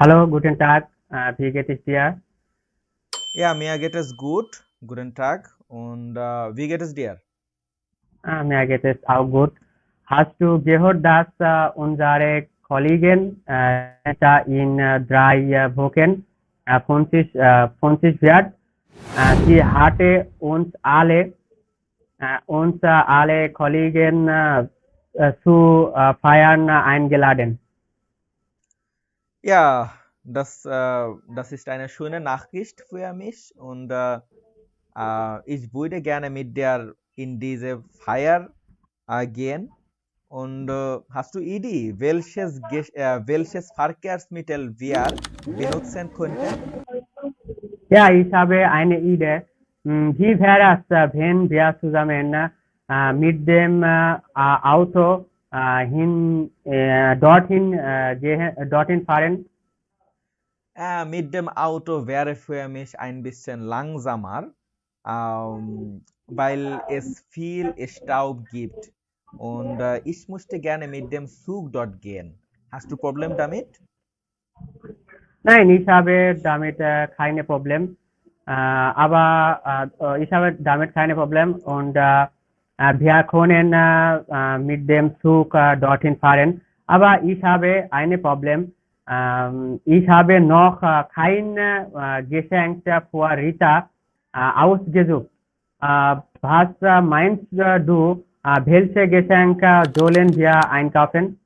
Hallo, guten Tag. Äh, wie geht es dir? Ja, mir geht es gut. Guten Tag. Und äh, wie geht es dir? Äh, mir geht es auch gut. Hast du gehört, dass äh, unsere Kollegin äh, da in äh, drei äh, Wochen äh, 50, äh, 50 wird? Äh, sie hatte uns alle, äh, uns äh, alle Kollegen äh, äh, zu äh, feiern äh, eingeladen. Ja, das, äh, das ist eine schöne Nachricht für mich und äh, äh, ich würde gerne mit dir in diese Feier äh, gehen. Und äh, hast du Idee, welches, welches Verkehrsmittel wir benutzen könnten? Ja, ich habe eine Idee. Hm, Wie wäre es, wenn wir zusammen mit dem Auto hin, äh, dorthin, äh, gehen, dorthin fahren? Äh, mit dem Auto wäre für mich ein bisschen langsamer, ähm, weil es viel Staub gibt. Und äh, ich möchte gerne mit dem Zug dort gehen. Hast du Problem damit? Nein, ich habe damit äh, keine Problem. Äh, aber ich habe damit keine Problem und wir können mit dem Zug dorthin fahren. Aber ich habe ein Problem. Ähm, ich habe noch äh, kein äh, Geschenk für Rita äh, ausgesucht. Was meinst du, welche Geschenke sollen wir einkaufen?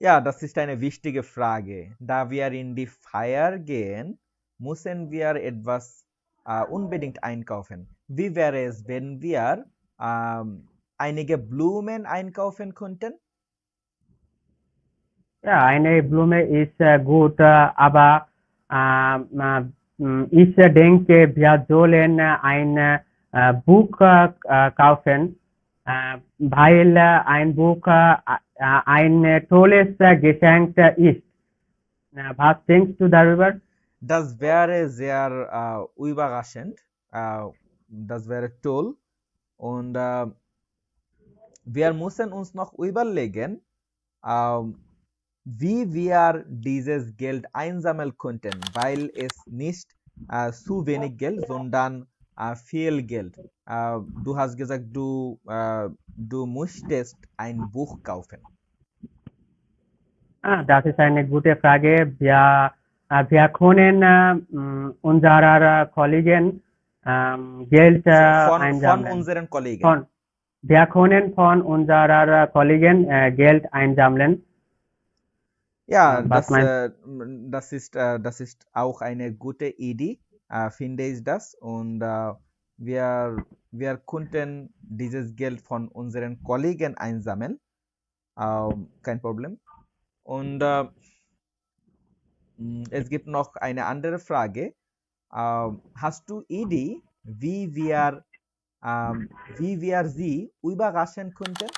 Ja, das ist eine wichtige Frage. Da wir in die Feier gehen, müssen wir etwas unbedingt einkaufen. Wie wäre es, wenn wir ähm, einige Blumen einkaufen könnten? Ja, eine Blume ist äh, gut, äh, aber ähm, äh, ich denke, wir sollen ein äh, Buch äh, kaufen, äh, weil ein Buch ein tolles Geschenk ist. Was denkst du darüber? Das wäre sehr überraschend. Das wäre toll. Und äh, wir müssen uns noch überlegen, ähm, wie wir dieses Geld einsammeln könnten, weil es nicht äh, zu wenig Geld, sondern äh, viel Geld. Äh, du hast gesagt, du, äh, du möchtest ein Buch kaufen. Ah, das ist eine gute Frage. Wir, äh, wir können äh, unserer Kollegen ähm, Geld äh, Von, von unseren Kollegen. Von, wir können von unserer Kollegen äh, Geld einsammeln. Ja, Was das, äh, das ist, äh, das ist auch eine gute Idee, äh, finde ich das. Und äh, wir, wir könnten dieses Geld von unseren Kollegen einsammeln. Ähm, kein Problem. Und äh, m, es gibt noch eine andere Frage. Ähm, hast du Idee, wie wir, ähm, wie wir sie überraschen könnten?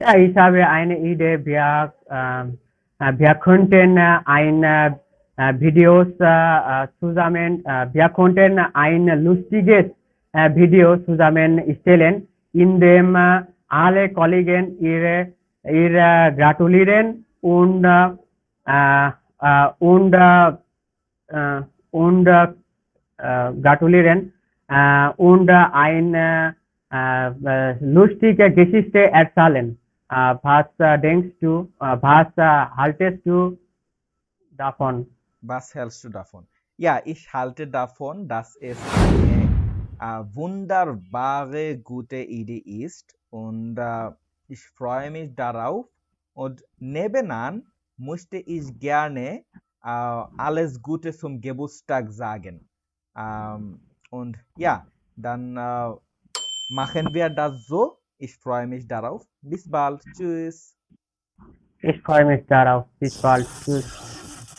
Ja, ich habe eine Idee. Wir, ähm, äh, wir könnten äh, ein äh, äh, Videos äh, äh, zusammen, äh, wir könnten ein lustiges äh, Video zusammenstellen, in dem äh, alle Kollegen ihre, ihre gratulieren und, äh, äh, äh, und, äh, äh, und äh, gratulieren äh, und eine äh, lustige Geschichte erzählen. Äh, was denkst du, was haltest du davon? Was hältst du davon? Ja, ich halte davon, dass es eine äh, wunderbare, gute Idee ist und äh, ich freue mich darauf. Und nebenan möchte ich gerne alles Gute zum Geburtstag sagen. Ähm, und ja, dann äh, machen wir das so. Ich freue mich darauf. Bis bald. Tschüss. Ich freue mich darauf. Bis bald. Tschüss.